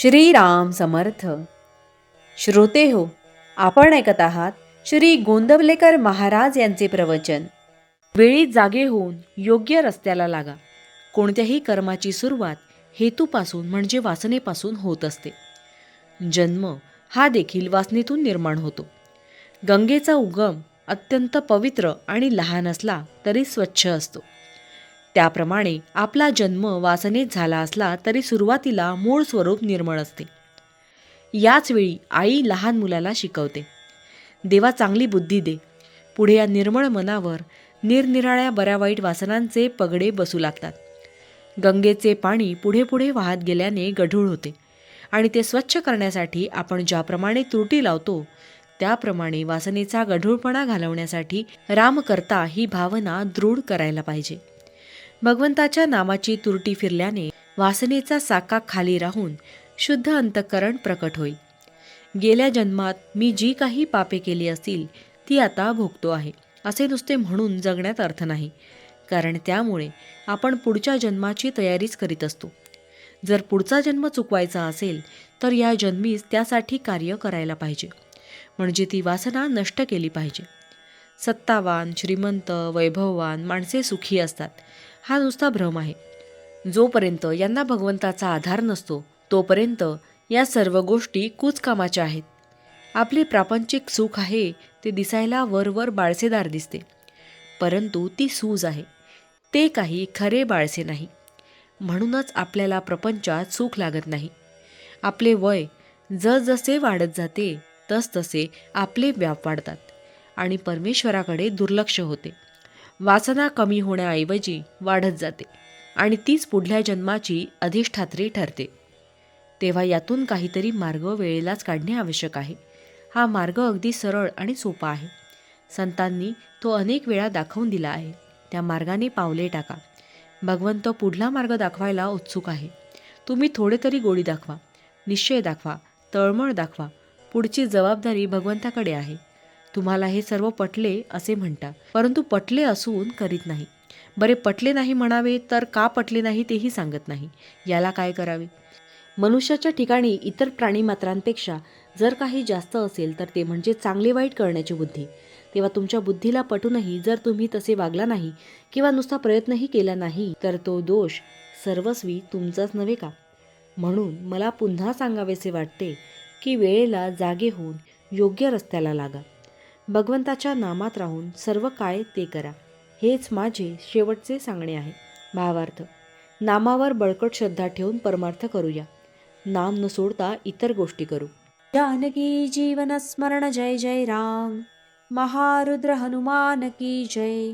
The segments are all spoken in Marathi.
श्रीराम समर्थ. श्रोते हो आपण ऐकत आहात श्री गोंदवलेकर महाराज यांचे प्रवचन. वेळी जागे होऊन योग्य रस्त्याला लागा. कोणत्याही कर्माची सुरुवात हेतूपासून म्हणजे वासनेपासून होत असते. जन्म हा देखील वासनेतून निर्माण होतो. गंगेचा उगम अत्यंत पवित्र आणि लहान असला तरी स्वच्छ असतो. त्याप्रमाणे आपला जन्म वासनेत झाला असला तरी सुरुवातीला मूळ स्वरूप निर्मळ असते. याच वेळी आई लहान मुलाला शिकवते. देवा चांगली बुद्धी दे. पुढे या निर्मळ मनावर निरनिराळ्या बऱ्या वाईट वासनांचे पगडे बसू लागतात. गंगेचे पाणी पुढे पुढे वाहत गेल्याने गढूळ होते आणि ते स्वच्छ करण्यासाठी आपण ज्याप्रमाणे त्रुटी लावतो त्याप्रमाणे वासनेचा गढूळपणा घालवण्यासाठी रामकर्ता ही भावना दृढ करायला पाहिजे. भगवंताच्या नामाची तुरटी फिरल्याने वासनेचा साका खाली राहून शुद्ध अंतःकरण प्रकट होईल. गेल्या जन्मात मी जी काही पापे केली असतील ती आता भोगतो आहे असे नुसते म्हणून जगण्यात अर्थ नाही. कारण त्यामुळे आपण पुढच्या जन्माची तयारीच करीत असतो. जर पुढचा जन्म चुकवायचा असेल तर या जन्मीच त्यासाठी कार्य करायला पाहिजे. म्हणजे ती वासना नष्ट केली पाहिजे. सत्तावान श्रीमंत वैभववान माणसे सुखी असतात. हा नुसता भ्रम आहे. जोपर्यंत यांना भगवंताचा आधार नसतो तोपर्यंत या सर्व गोष्टी कुचकामाच्या आहेत. आपले प्रापंचिक सुख आहे ते दिसायला वरवर बाळसेदार दिसते. परंतु ती सूज आहे. ते काही खरे बाळसे नाही. म्हणूनच आपल्याला प्रपंचात सुख लागत नाही. आपले वय जसजसे वाढत जाते तसतसे आपले व्याप वाढतात आणि परमेश्वराकडे दुर्लक्ष होते. वासना कमी होण्याऐवजी वाढत जाते आणि तीच पुढल्या जन्माची अधिष्ठात्री ठरते. तेव्हा यातून काहीतरी मार्ग वेळेलाच काढणे आवश्यक आहे. हा मार्ग अगदी सरळ आणि सोपा आहे. संतांनी तो अनेक वेळा दाखवून दिला आहे. त्या मार्गाने पावले टाका. भगवंत पुढला मार्ग दाखवायला उत्सुक आहे. तुम्ही थोडे तरी गोडी दाखवा निश्चय दाखवा तळमळ दाखवा. पुढची जबाबदारी भगवंताकडे आहे. तुम्हाला हे सर्व पटले असे म्हणता परंतु पटले असून करीत नाही. बरे पटले नाही म्हणावे तर का पटले नाही तेही सांगत नाही. याला काय करावे? मनुष्याच्या ठिकाणी इतर प्राणीमात्रांपेक्षा जर काही जास्त असेल तर ते म्हणजे चांगले वाईट करण्याची बुद्धी. तेव्हा तुमच्या बुद्धीला पटूनही जर तुम्ही तसे वागला नाही किंवा नुसता प्रयत्नही केला नाही तर तो दोष सर्वस्वी तुमचाच नव्हे का? म्हणून मला पुन्हा सांगावेसे वाटते की वेळेला जागे होऊन योग्य रस्त्याला लागा. भगवंताच्या नामात राहून सर्व काय ते करा. हेच माझे शेवटचे सांगणे आहे. भावार्थ नामावर बळकट श्रद्धा ठेवून परमार्थ करूया. नाम न सोडता इतर गोष्टी करू. जानकी जीवन स्मरण जय जय राम. महारुद्र हनुमान की जय.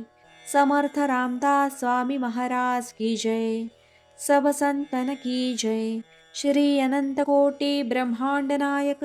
समर्थ रामदास स्वामी महाराज की जय. सब संतन की जय. श्री अनंत कोटी ब्रह्मांड नायक